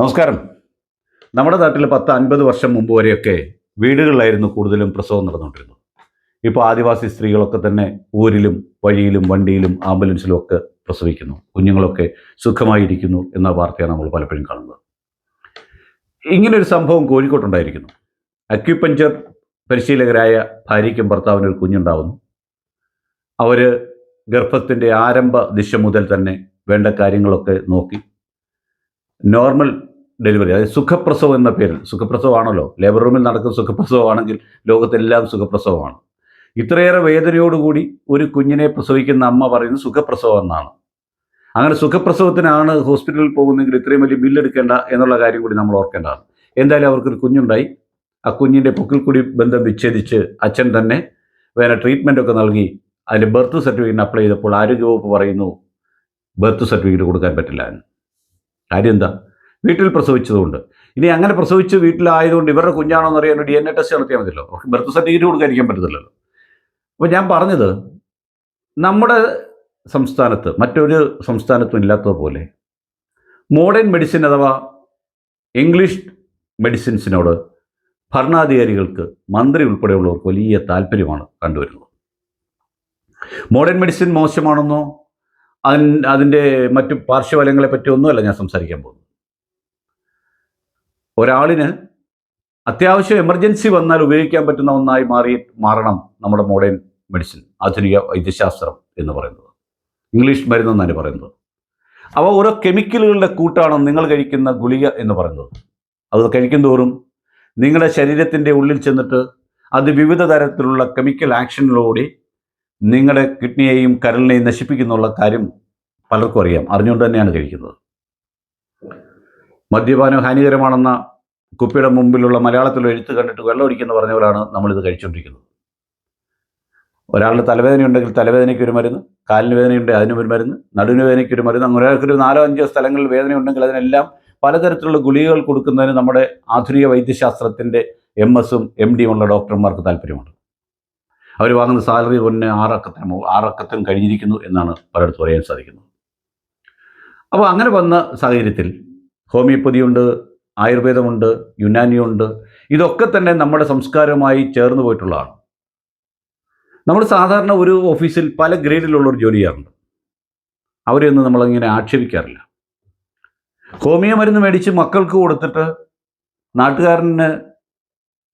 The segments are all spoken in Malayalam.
നമസ്കാരം. നമ്മുടെ നാട്ടിൽ പത്ത് അൻപത് വർഷം മുമ്പ് വരെയൊക്കെ വീടുകളിലായിരുന്നു കൂടുതലും പ്രസവം നടന്നുകൊണ്ടിരുന്നത്. ഇപ്പോൾ ആദിവാസി സ്ത്രീകളൊക്കെ തന്നെ ഊരിലും വഴിയിലും വണ്ടിയിലും ആംബുലൻസിലും ഒക്കെ പ്രസവിക്കുന്നു. കുഞ്ഞുങ്ങളൊക്കെ സുഖമായിരിക്കുന്നു എന്ന വാർത്തയാണ് നമ്മൾ പലപ്പോഴും കാണുന്നത്. ഇങ്ങനൊരു സംഭവം കോഴിക്കോട്ടുണ്ടായിരിക്കുന്നു. അക്യുപഞ്ചർ പരിശീലകരായ ഭാര്യയ്ക്കും ഭർത്താവിനും ഒരു കുഞ്ഞുണ്ടാവുന്നു. അവർ ഗർഭത്തിന്റെ ആരംഭ ദിശ മുതൽ തന്നെ വേണ്ട കാര്യങ്ങളൊക്കെ നോക്കി. Normal delivery. അതായത് സുഖപ്രസവം എന്ന പേരിൽ. സുഖപ്രസവമാണല്ലോ. ലേബർ റൂമിൽ നടക്കുന്ന സുഖപ്രസവമാണെങ്കിൽ ലോകത്തെല്ലാം സുഖപ്രസവമാണ്. ഇത്രയേറെ വേദനയോടുകൂടി ഒരു കുഞ്ഞിനെ പ്രസവിക്കുന്ന അമ്മ പറയുന്നത് സുഖപ്രസവം എന്നാണ്. അങ്ങനെ സുഖപ്രസവത്തിനാണ് ഹോസ്പിറ്റലിൽ പോകുന്നെങ്കിൽ ഇത്രയും വലിയ ബില്ലെടുക്കേണ്ട എന്നുള്ള കാര്യം കൂടി നമ്മൾ ഓർക്കേണ്ടതാണ്. എന്തായാലും അവർക്കൊരു കുഞ്ഞുണ്ടായി. ആ കുഞ്ഞിന്റെ പൊക്കിൽ കൂടി ബന്ധം വിച്ഛേദിച്ച് അച്ഛൻ തന്നെ വേറെ ഒക്കെ നൽകി. അതിന്റെ ബർത്ത് സർട്ടിഫിക്കറ്റിന് അപ്ലൈ ചെയ്തപ്പോൾ ആരോഗ്യവകുപ്പ് പറയുന്നു ബർത്ത് സർട്ടിഫിക്കറ്റ് കൊടുക്കാൻ പറ്റില്ല കാര്യം എന്താ? വീട്ടിൽ പ്രസവിച്ചതുകൊണ്ട്. ഇനി അങ്ങനെ പ്രസവിച്ച് വീട്ടിലായതുകൊണ്ട് ഇവരുടെ കുഞ്ഞാണോ എന്ന് അറിയാൻ ഡി എൻ എ ടെസ്റ്റ് നടത്തിയാൽ മതിയല്ലോ. ബർത്ത് സർട്ടിഫിക്കറ്റ് കൊടുക്കാതിരിക്കാൻ പറ്റത്തില്ലല്ലോ. അപ്പോൾ ഞാൻ പറഞ്ഞത് നമ്മുടെ സംസ്ഥാനത്ത് മറ്റൊരു സംസ്ഥാനത്തും ഇല്ലാത്തതുപോലെ മോഡേൺ മെഡിസിൻ അഥവാ ഇംഗ്ലീഷ് മെഡിസിൻസിനോട് ഭരണാധികാരികൾക്ക് മന്ത്രി ഉൾപ്പെടെയുള്ളവർക്ക് വലിയ താല്പര്യമാണ് കണ്ടുവരുന്നത്. മോഡേൺ മെഡിസിൻ മോശമാണെന്നോ അതിൻ അതിന്റെ മറ്റു പാർശ്വഫലങ്ങളെ പറ്റിയൊന്നുമല്ല ഞാൻ സംസാരിക്കാൻ പോകുന്നത്. ഒരാളിന് അത്യാവശ്യം എമർജൻസി വന്നാൽ ഉപയോഗിക്കാൻ പറ്റുന്ന ഒന്നായി മാറി മാറണം നമ്മുടെ മോഡേൺ മെഡിസിൻ ആധുനിക വൈദ്യശാസ്ത്രം എന്ന് പറയുന്നത്. ഇംഗ്ലീഷ് മരുന്ന് എന്നാണ് പറയുന്നത്. അവ ഓരോ കെമിക്കലുകളുടെ കൂട്ടാണ് നിങ്ങൾ കഴിക്കുന്ന ഗുളിക എന്ന് പറയുന്നത്. അത് കഴിക്കും തോറും നിങ്ങളുടെ ശരീരത്തിന്റെ ഉള്ളിൽ ചെന്നിട്ട് അത് വിവിധ തരത്തിലുള്ള കെമിക്കൽ ആക്ഷനിലൂടെ നിങ്ങളുടെ കിഡ്നിയെയും കരളിനെയും നശിപ്പിക്കുന്നുള്ള കാര്യം പലർക്കും അറിയാം. അറിഞ്ഞുകൊണ്ട് തന്നെയാണ് കഴിക്കുന്നത്. മദ്യപാനം ഹാനികരമാണെന്ന കുപ്പിയുടെ മുമ്പിലുള്ള മലയാളത്തിൽ എഴുത്ത് കണ്ടിട്ട് വെള്ളം ഒഴിക്കുന്ന പറഞ്ഞവരാണ് നമ്മളിത് കഴിച്ചുകൊണ്ടിരിക്കുന്നത് ഒരാളുടെ തലവേദന ഉണ്ടെങ്കിൽ തലവേദനയ്ക്ക് ഒരു മരുന്ന് കാലിന് വേദനയുണ്ടെങ്കിൽ അതിനും ഒരു മരുന്ന് നടുവിന് വേദനയ്ക്ക് ഒരു മരുന്ന് അങ്ങനെ ഒരാൾക്കൊരു നാലോ അഞ്ചോ സ്ഥലങ്ങളിൽ വേദന ഉണ്ടെങ്കിൽ അതിനെല്ലാം പലതരത്തിലുള്ള ഗുളികകൾ കൊടുക്കുന്നതിന് നമ്മുടെ ആധുനിക വൈദ്യശാസ്ത്രത്തിന്റെ എം എസും എം ഡിയും ഉള്ള ഡോക്ടർമാർക്ക് താല്പര്യമുണ്ട്. അവർ വാങ്ങുന്ന സാലറി ഒന്ന് ആറക്കത്തിന് ആറക്കത്തിനും കഴിഞ്ഞിരിക്കുന്നു എന്നാണ് പലയിടത്തും പറയാൻ സാധിക്കുന്നത്. അപ്പോൾ അങ്ങനെ വന്ന സാഹചര്യത്തിൽ ഹോമിയോപ്പതിയുണ്ട് ആയുർവേദമുണ്ട് യുനാനിയുണ്ട്. ഇതൊക്കെ തന്നെ നമ്മുടെ സംസ്കാരവുമായി ചേർന്ന് പോയിട്ടുള്ളതാണ്. നമ്മൾ സാധാരണ ഒരു ഓഫീസിൽ പല ഗ്രേഡിലുള്ള ഗ്രേഡിലുള്ളവർ ജോലി ചെയ്യാറുണ്ട്. അവരെയൊന്നും നമ്മളിങ്ങനെ ആക്ഷേപിക്കാറില്ല. ഹോമിയോ മരുന്ന് മേടിച്ച് മക്കൾക്ക് കൊടുത്തിട്ട് നാട്ടുകാരന്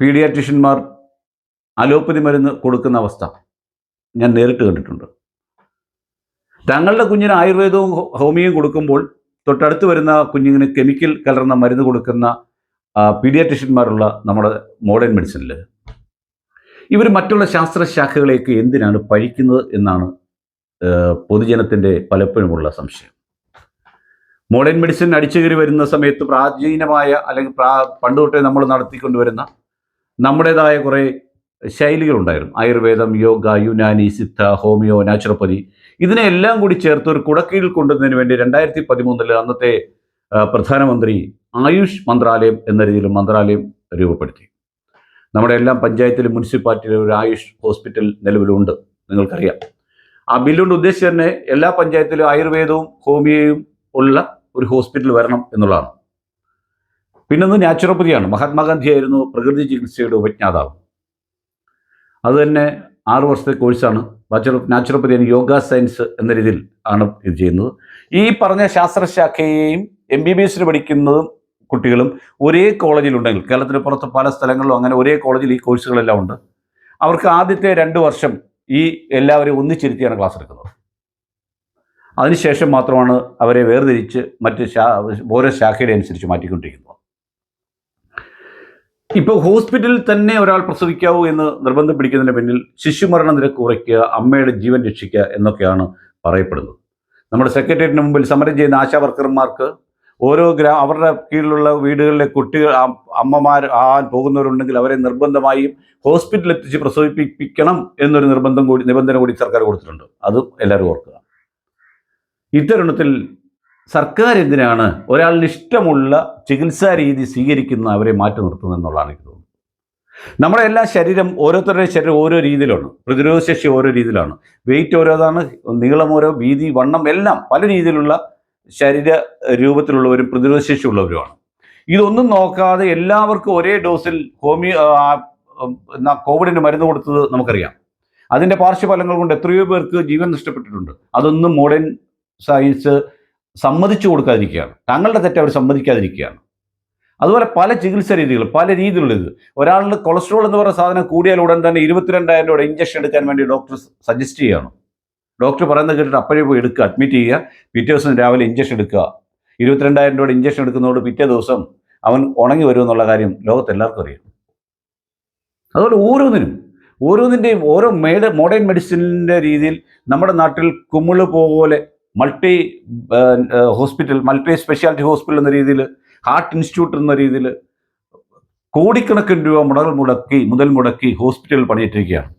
പീഡിയാട്രിഷ്യന്മാർ അലോപ്പതി മരുന്ന് കൊടുക്കുന്ന അവസ്ഥ ഞാൻ നേരിട്ട് കണ്ടിട്ടുണ്ട്. തങ്ങളുടെ കുഞ്ഞിന് ആയുർവേദവും ഹോമിയോയും കൊടുക്കുമ്പോൾ തൊട്ടടുത്ത് വരുന്ന കുഞ്ഞിന് കെമിക്കൽ കലർന്ന മരുന്ന് കൊടുക്കുന്ന പീഡിയാട്രിഷ്യന്മാരുള്ള നമ്മുടെ മോഡേൺ മെഡിസിനിൽ ഇവർ മറ്റുള്ള ശാസ്ത്രശാഖകളെയൊക്കെ എന്തിനാണ് പഴിക്കുന്നത് എന്നാണ് പൊതുജനത്തിന്റെ പലപ്പോഴുമുള്ള സംശയം. മോഡേൺ മെഡിസിൻ അടിച്ചുകയറി വരുന്ന സമയത്ത് പ്രാചീനമായ അല്ലെങ്കിൽ പ്രാ പണ്ട് തൊട്ടേ നമ്മൾ നടത്തിക്കൊണ്ടുവരുന്ന നമ്മുടേതായ കുറേ ശൈലികളുണ്ടായിരുന്നു. ആയുർവേദം യോഗ യുനാനി സിദ്ധ ഹോമിയോ നാച്ചുറോപ്പതി ഇതിനെല്ലാം കൂടി ചേർത്ത് ഒരു കുടക്കീഴിൽ കൊണ്ടുവന്നതിന് വേണ്ടി രണ്ടായിരത്തി പതിമൂന്നിൽ അന്നത്തെ പ്രധാനമന്ത്രി ആയുഷ് മന്ത്രാലയം എന്ന രീതിയിൽ മന്ത്രാലയം രൂപപ്പെടുത്തി. നമ്മുടെ എല്ലാം പഞ്ചായത്തിലും മുനിസിപ്പാലിറ്റിയിലും ഒരു ആയുഷ് ഹോസ്പിറ്റൽ നിലവിലുണ്ട്. നിങ്ങൾക്കറിയാം. ആ ബില്ലുകൊണ്ട് ഉദ്ദേശിച്ച് തന്നെ എല്ലാ പഞ്ചായത്തിലും ആയുർവേദവും ഹോമിയോയും ഉള്ള ഒരു ഹോസ്പിറ്റൽ വരണം എന്നുള്ളതാണ്. പിന്നൊന്ന് നാച്ചുറോപ്പതിയാണ്. മഹാത്മാഗാന്ധി ആയിരുന്നു പ്രകൃതി ചികിത്സയുടെ ഉപജ്ഞാതാവ്. അത് തന്നെ ആറ് വർഷത്തെ കോഴ്സാണ്. Bachelor of naturopathy and yoga science എന്ന രീതിയിൽ ആണ് ഇത് ചെയ്യുന്നത്. ഈ പറഞ്ഞ ശാസ്ത്രശാഖയെയും എം ബി ബി എസിന് പഠിക്കുന്നതും കുട്ടികളും ഒരേ കോളേജിലുണ്ടെങ്കിൽ കേരളത്തിന് പുറത്ത് പല സ്ഥലങ്ങളിലും അങ്ങനെ ഒരേ കോളേജിൽ ഈ കോഴ്സുകളെല്ലാം ഉണ്ട്. അവർക്ക് ആദ്യത്തെ രണ്ട് വർഷം ഈ എല്ലാവരെയും ഒന്നിച്ചിരുത്തിയാണ് ക്ലാസ് എടുക്കുന്നത്. അതിനുശേഷം മാത്രമാണ് അവരെ വേർതിരിച്ച് മറ്റ് ഓരോ ശാഖയുടെ അനുസരിച്ച് മാറ്റിക്കൊണ്ടിരിക്കുന്നത്. ഇപ്പോൾ ഹോസ്പിറ്റലിൽ തന്നെ ഒരാൾ പ്രസവിക്കാവൂ എന്ന് നിർബന്ധം പിടിക്കുന്നതിന് പിന്നിൽ ശിശുമരണ നിരക്ക് കുറയ്ക്കുക അമ്മയുടെ ജീവൻ രക്ഷിക്കുക എന്നൊക്കെയാണ് പറയപ്പെടുന്നത്. നമ്മുടെ സെക്രട്ടേറിയറ്റിന് മുമ്പിൽ സമരം ചെയ്യുന്ന ആശാ വർക്കർമാർക്ക് ഓരോ ഗ്രാ അവരുടെ കീഴിലുള്ള വീടുകളിലെ കുട്ടികൾ അമ്മമാർ ആവാൻ പോകുന്നവരുണ്ടെങ്കിൽ അവരെ നിർബന്ധമായും ഹോസ്പിറ്റലിൽ എത്തിച്ച് പ്രസവിപ്പിക്കണം എന്നൊരു നിർബന്ധം കൂടി നിബന്ധന കൂടി സർക്കാർ കൊടുത്തിട്ടുണ്ട്. അതും എല്ലാവരും ഓർക്കുക. ഇത്തരുണത്തിൽ സർക്കാർ എന്തിനാണ് ഒരാളിന് ഇഷ്ടമുള്ള ചികിത്സാ രീതി സ്വീകരിക്കുന്ന അവരെ മാറ്റി നിർത്തുന്നത് എന്നുള്ളതാണ് എനിക്ക് തോന്നുന്നത്. നമ്മുടെ എല്ലാ ശരീരം ഓരോരുത്തരുടെ ശരീരം ഓരോ രീതിയിലാണ്. പ്രതിരോധശേഷി ഓരോ രീതിയിലാണ്. വെയിറ്റ് ഓരോതാണ് നീളം ഓരോ വീതി വണ്ണം എല്ലാം പല രീതിയിലുള്ള ശരീര രൂപത്തിലുള്ളവരും പ്രതിരോധശേഷി ഉള്ളവരുമാണ് ഇതൊന്നും നോക്കാതെ എല്ലാവർക്കും ഒരേ ഡോസിൽ ഹോമിയോ കോവിഡിന് മരുന്ന് കൊടുത്തത് നമുക്കറിയാം. അതിന്റെ പാർശ്വഫലങ്ങൾ കൊണ്ട് എത്രയോ പേർക്ക് ജീവൻ നഷ്ടപ്പെട്ടിട്ടുണ്ട്. അതൊന്നും മോഡേൺ സയൻസ് സമ്മതിച്ചു കൊടുക്കാതിരിക്കുകയാണ്. തങ്ങളുടെ തെറ്റ് അവർ സമ്മതിക്കാതിരിക്കുകയാണ്. അതുപോലെ പല ചികിത്സ രീതികൾ പല രീതിയിലുള്ളത് ഒരാളുടെ കൊളസ്ട്രോൾ എന്ന് പറയുന്ന സാധനം കൂടിയാൽ ഉടൻ തന്നെ ഇരുപത്തിരണ്ടായിരം രൂപയുടെ ഇഞ്ചക്ഷൻ എടുക്കാൻ വേണ്ടി ഡോക്ടർ സജസ്റ്റ് ചെയ്യുകയാണ് ഡോക്ടർ പറയുന്നത് കേട്ടിട്ട് അപ്പോഴേ പോയി എടുക്കുക അഡ്മിറ്റ് ചെയ്യുക. പിറ്റേ ദിവസം രാവിലെ ഇഞ്ചക്ഷൻ എടുക്കുക. ഇരുപത്തിരണ്ടായിരം രൂപയുടെ ഇഞ്ചക്ഷൻ എടുക്കുന്നതോട് പിറ്റേ ദിവസം അവൻ ഉണങ്ങി വരും എന്നുള്ള കാര്യം ലോകത്ത് എല്ലാവർക്കും അറിയാം. അതുപോലെ ഓരോന്നിനും ഓരോന്നിന്റെയും ഓരോ മേഡ മോഡേൺ മെഡിസിനിന്റെ രീതിയിൽ നമ്മുടെ നാട്ടിൽ കുമിൾ പോലെ multi hospital multi speciality hospital എന്ന രീതിയിൽ ഹാർട്ട് ഇൻസ്റ്റിറ്റ്യൂട്ട് എന്ന രീതിയിൽ കോടിക്കണക്കിന് രൂപ മുതൽ മുടക്കി മുതൽ മുടക്കി ഹോസ്പിറ്റൽ പണിയിട്ടിരിക്കുകയാണ്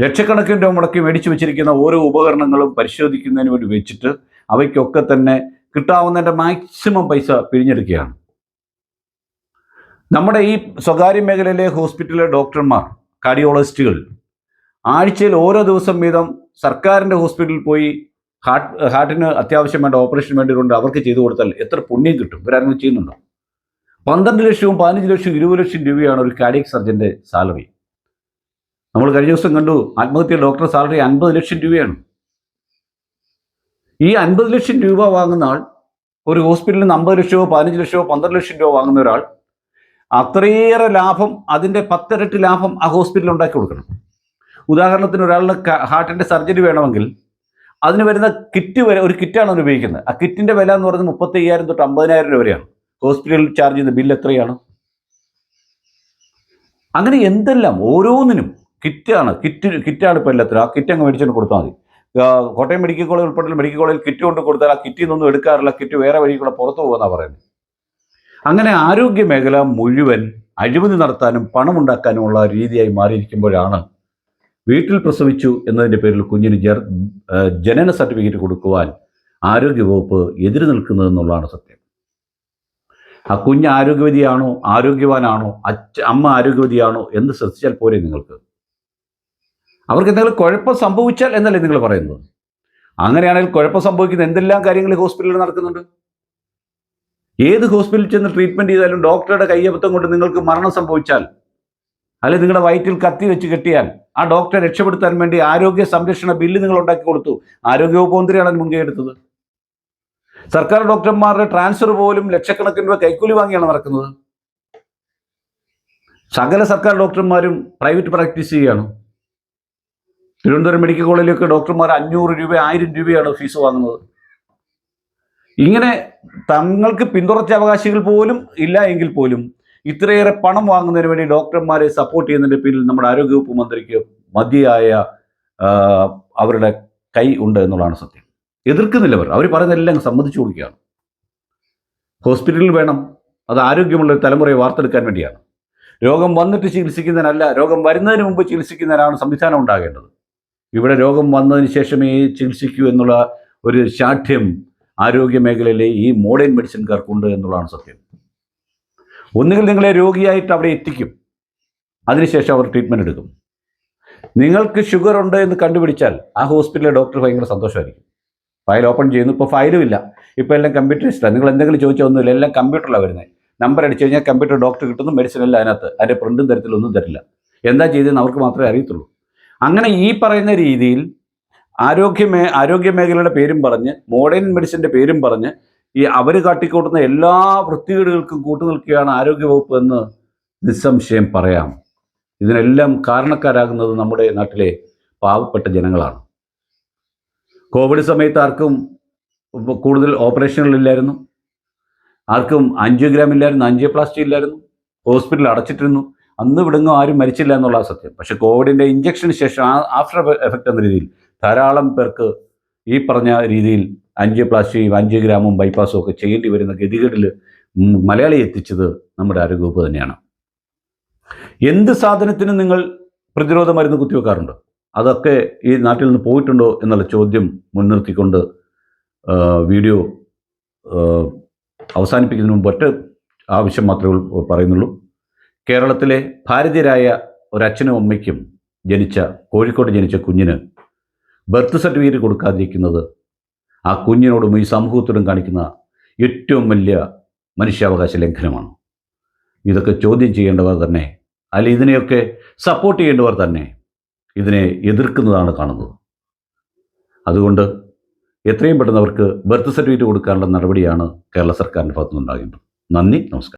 ലക്ഷക്കണക്കിന് രൂപ മുടക്കി മേടിച്ചു വെച്ചിരിക്കുന്ന ഓരോ ഉപകരണങ്ങളും പരിശോധിക്കുന്നതിന് വേണ്ടി വെച്ചിട്ട് അവയ്ക്കൊക്കെ തന്നെ കിട്ടാവുന്നതിന്റെ മാക്സിമം പൈസ പിഴിഞ്ഞെടുക്കുകയാണ്. നമ്മുടെ ഈ സ്വകാര്യ മേഖലയിലെ ഹോസ്പിറ്റലിലെ ഡോക്ടർമാർ കാർഡിയോളജിസ്റ്റുകൾ ആഴ്ചയിൽ ഓരോ ദിവസം വീതം സർക്കാരിന്റെ ഹോസ്പിറ്റലിൽ പോയി ഹാർട്ട് ഹാർട്ടിന് അത്യാവശ്യം വേണ്ട ഓപ്പറേഷൻ വേണ്ടിയിട്ടുണ്ട് അവർക്ക് ചെയ്തു കൊടുത്താൽ എത്ര പുണ്യം കിട്ടും? ഇവരാരെങ്കിലും ചെയ്യുന്നുണ്ടോ? പന്ത്രണ്ട് ലക്ഷവും പതിനഞ്ച് ലക്ഷവും ഇരുപത് ലക്ഷം രൂപയാണ് ഒരു കാർഡിയക് സർജന്റെ സാലറി നമ്മൾ കഴിഞ്ഞ ദിവസം കണ്ടു ആത്മഹത്യ ഡോക്ടർ സാലറി അൻപത് ലക്ഷം രൂപയാണ്. ഈ അൻപത് ലക്ഷം രൂപ വാങ്ങുന്ന ആൾ ഒരു ഹോസ്പിറ്റലിൽ നിന്ന് അമ്പത് ലക്ഷമോ പതിനഞ്ച് ലക്ഷമോ പന്ത്രണ്ട് ലക്ഷം രൂപ വാങ്ങുന്ന ഒരാൾ അത്രയേറെ ലാഭം അതിന്റെ പത്തിരട്ടി ലാഭം ആ ഹോസ്പിറ്റലിൽ ഉണ്ടാക്കി കൊടുക്കണം. ഉദാഹരണത്തിന് ഒരാളുടെ ഹാർട്ടിന്റെ സർജറി വേണമെങ്കിൽ അതിന് വരുന്ന കിറ്റ് വരെ ഒരു കിറ്റാണ് അവർ ഉപയോഗിക്കുന്നത് ആ കിറ്റിന്റെ വില എന്ന് പറയുന്നത് മുപ്പത്തി അയ്യായിരം തൊട്ട് അമ്പതിനായിരം രൂപ വരെയാണ്. ഹോസ്പിറ്റലിൽ ചാർജ് ചെയ്യുന്ന ബില്ല് എത്രയാണ്? അങ്ങനെ എന്തെല്ലാം ഓരോന്നിനും കിറ്റാണ് കിറ്റ് കിറ്റാണ് ഇപ്പോൾ എല്ലാത്തിനും. ആ കിറ്റ് അങ്ങ് മേടിച്ചുകൊണ്ട് കൊടുത്താൽ മതി. കോട്ടയം മെഡിക്കൽ കോളേജ് ഉൾപ്പെടെ മെഡിക്കൽ കോളേജിൽ കിറ്റ് കൊണ്ട് കൊടുത്താൽ ആ കിറ്റിൽ നിന്നൊന്നും എടുക്കാറില്ല കിറ്റ് വേറെ വഴി കൂടെ പുറത്തു പോകുമെന്നാണ് പറയുന്നത്. അങ്ങനെ ആരോഗ്യ മേഖല മുഴുവൻ അഴിമതി നടത്താനും പണമുണ്ടാക്കാനുമുള്ള രീതിയായി മാറിയിരിക്കുമ്പോഴാണ് വീട്ടിൽ പ്രസവിച്ചു എന്നതിന്റെ പേരിൽ കുഞ്ഞിന് ജർ ജനന സർട്ടിഫിക്കറ്റ് കൊടുക്കുവാൻ ആരോഗ്യവകുപ്പ് എതിര് നിൽക്കുന്നതെന്നുള്ളതാണ് സത്യം. ആ കുഞ്ഞ് ആരോഗ്യവതിയാണോ ആരോഗ്യവാനാണോ അച്ഛ അമ്മ ആരോഗ്യവതിയാണോ എന്ന് ശ്രദ്ധിച്ചാൽ പോരെ നിങ്ങൾക്ക്. അവർക്ക് എന്തെങ്കിലും കുഴപ്പം സംഭവിച്ചാൽ എന്നല്ലേ നിങ്ങൾ പറയുന്നത്. അങ്ങനെയാണെങ്കിൽ കുഴപ്പം സംഭവിക്കുന്ന എന്തെല്ലാം കാര്യങ്ങൾ ഹോസ്പിറ്റലിൽ നടക്കുന്നുണ്ട്? ഏത് ഹോസ്പിറ്റലിൽ ചെന്ന് ട്രീറ്റ്മെന്റ് ചെയ്താലും ഡോക്ടറുടെ കയ്യബദ്ധം കൊണ്ട് നിങ്ങൾക്ക് മരണം സംഭവിച്ചാൽ അല്ലെങ്കിൽ നിങ്ങളുടെ വയറ്റിൽ കത്തി വെച്ച് കെട്ടിയാൽ ആ ഡോക്ടറെ രക്ഷപ്പെടുത്താൻ വേണ്ടി ആരോഗ്യ സംരക്ഷണ ബില്ല് നിങ്ങൾ ഉണ്ടാക്കി കൊടുത്തു. ആരോഗ്യവകുപ്പ് മന്ത്രിയാണ് അതിന് മുൻകൈ എടുത്തത്. സർക്കാർ ഡോക്ടർമാരുടെ ട്രാൻസ്ഫർ പോലും ലക്ഷക്കണക്കിന് രൂപ കൈക്കൂലി വാങ്ങിയാണ് നടക്കുന്നത്. സകല സർക്കാർ ഡോക്ടർമാരും പ്രൈവറ്റ് പ്രാക്ടീസ് ചെയ്യുകയാണ്. തിരുവനന്തപുരം മെഡിക്കൽ കോളേജിലൊക്കെ ഡോക്ടർമാർ അഞ്ഞൂറ് രൂപ ആയിരം രൂപയാണ് ഫീസ് വാങ്ങുന്നത്. ഇങ്ങനെ തങ്ങൾക്ക് പിന്തുടർച്ച അവകാശികൾ പോലും ഇല്ല എങ്കിൽ പോലും ഇത്രയേറെ പണം വാങ്ങുന്നതിന് വേണ്ടി ഡോക്ടർമാരെ സപ്പോർട്ട് ചെയ്യുന്നതിന്റെ പേരിൽ നമ്മുടെ ആരോഗ്യവകുപ്പ് മന്ത്രിക്ക് മതിയായ അവരുടെ കൈ ഉണ്ട് എന്നുള്ളതാണ് സത്യം. എതിർക്കുന്നില്ല അവർ. അവർ പറയുന്നതെല്ലാം സമ്മതിച്ചു കൊടുക്കുകയാണ്. ഹോസ്പിറ്റലിൽ വേണം. അത് ആരോഗ്യമുള്ള ഒരു തലമുറയെ വാർത്തെടുക്കാൻ വേണ്ടിയാണ്. രോഗം വന്നിട്ട് ചികിത്സിക്കുന്നതിനല്ല രോഗം വരുന്നതിന് മുമ്പ് ചികിത്സിക്കുന്നതിനാണ് സംവിധാനം ഉണ്ടാകേണ്ടത്. ഇവിടെ രോഗം വന്നതിന് ശേഷമേ ചികിത്സിക്കൂ എന്നുള്ള ഒരു ശാഠ്യം ആരോഗ്യ മേഖലയിലെ ഈ മോഡേൺ മെഡിസിൻകാർക്കുണ്ട് എന്നുള്ളതാണ് സത്യം. ഒന്നുകിൽ നിങ്ങളെ രോഗിയായിട്ട് അവിടെ എത്തിക്കും. അതിനുശേഷം അവർ ട്രീറ്റ്മെന്റ് എടുക്കും. നിങ്ങൾക്ക് ഷുഗർ ഉണ്ട് എന്ന് കണ്ടുപിടിച്ചാൽ ആ ഹോസ്പിറ്റലിലെ ഡോക്ടർ ഭയങ്കര സന്തോഷമായിരിക്കും. ഫയൽ ഓപ്പൺ ചെയ്യുന്നു ഇപ്പോൾ ഫയലും ഇല്ല. ഇപ്പോൾ എല്ലാം കമ്പ്യൂട്ടറിസ്റ്റാണ് നിങ്ങൾ എന്തെങ്കിലും ചോദിച്ചാൽ ഒന്നുമില്ല. എല്ലാം കമ്പ്യൂട്ടറിലാണ് വരുന്നത് നമ്പർ അടിച്ചു കഴിഞ്ഞാൽ കമ്പ്യൂട്ടർ ഡോക്ടർ കിട്ടുന്നു മെഡിസിൻ എല്ലാം അതിനകത്ത്. അതിന്റെ പ്രിന്റും തരത്തിലൊന്നും തരില്ല. എന്താ ചെയ്തതെന്ന് അവർക്ക് മാത്രമേ അറിയത്തുള്ളൂ. അങ്ങനെ ഈ പറയുന്ന രീതിയിൽ ആരോഗ്യ മേ ആരോഗ്യ മേഖലയുടെ പേരും പറഞ്ഞ് മോഡേൺ മെഡിസിന്റെ പേരും പറഞ്ഞ് ഈ അവർ കാട്ടിക്കൂട്ടുന്ന എല്ലാ വൃത്തികേടുകൾക്കും കൂട്ടുനിൽക്കുകയാണ് ആരോഗ്യവകുപ്പ് എന്ന് നിസ്സംശയം പറയാം. ഇതിനെല്ലാം കാരണക്കാരാകുന്നത് നമ്മുടെ നാട്ടിലെ പാവപ്പെട്ട ജനങ്ങളാണ്. കോവിഡ് സമയത്ത് ആർക്കും കൂടുതൽ ഓപ്പറേഷനുകളില്ലായിരുന്നു ആർക്കും ആൻജിയോഗ്രാം ഇല്ലായിരുന്നു ആൻജിയോപ്ലാസ്റ്റി ഇല്ലായിരുന്നു ഹോസ്പിറ്റൽ അടച്ചിട്ടിരുന്നു. അന്ന് ഇവിടെങ്ങും ആരും മരിച്ചില്ല എന്നുള്ള സത്യം. പക്ഷേ കോവിഡിന്റെ ഇഞ്ചക്ഷന് ശേഷം ആഫ്റ്റർ എഫക്റ്റ് എന്ന രീതിയിൽ ധാരാളം പേർക്ക് ഈ പറഞ്ഞ രീതിയിൽ ആൻജിയോപ്ലാസ്റ്റിയും ആൻജിയോഗ്രാമും ബൈപ്പാസും ഒക്കെ ചെയ്യേണ്ടി വരുന്ന ഗതികേടിൽ മലയാളി എത്തിച്ചത് നമ്മുടെ ആരോഗ്യവകുപ്പ് തന്നെയാണ്. എന്ത് സാധനത്തിനും നിങ്ങൾ പ്രതിരോധ മരുന്ന് കുത്തിവെക്കാറുണ്ട്? അതൊക്കെ ഈ നാട്ടിൽ നിന്ന് പോയിട്ടുണ്ടോ എന്നുള്ള ചോദ്യം മുൻനിർത്തിക്കൊണ്ട് വീഡിയോ അവസാനിപ്പിക്കുന്നതിന് മുമ്പ് ഒറ്റ ആവശ്യം മാത്രമേ പറയുന്നുള്ളൂ. കേരളത്തിലെ ഭാരതീയരായ ഒരച്ഛനും അമ്മയ്ക്കും ജനിച്ച കോഴിക്കോട് ജനിച്ച കുഞ്ഞിന് ബർത്ത് സർട്ടിഫിക്കറ്റ് കൊടുക്കാതിരിക്കുന്നത്. ആ കുഞ്ഞിനോടും ഈ സമൂഹത്തോടും കാണിക്കുന്ന ഏറ്റവും വലിയ മനുഷ്യാവകാശ ലംഘനമാണ്. ഇതൊക്കെ ചോദ്യം ചെയ്യേണ്ടവർ തന്നെ അല്ല ഇതിനെയൊക്കെ സപ്പോർട്ട് ചെയ്യേണ്ടവർ തന്നെ ഇതിനെ എതിർക്കുന്നതാണ് കാണുന്നത്. അതുകൊണ്ട് എത്രയും പെട്ടെന്ന് അവർക്ക് ബർത്ത് സർട്ടിഫിക്കറ്റ് കൊടുക്കാനുള്ള നടപടിയാണ് കേരള സർക്കാരിന്റെ ഭാഗത്തുനിന്നുണ്ടാകേണ്ടത്. നന്ദി നമസ്കാരം.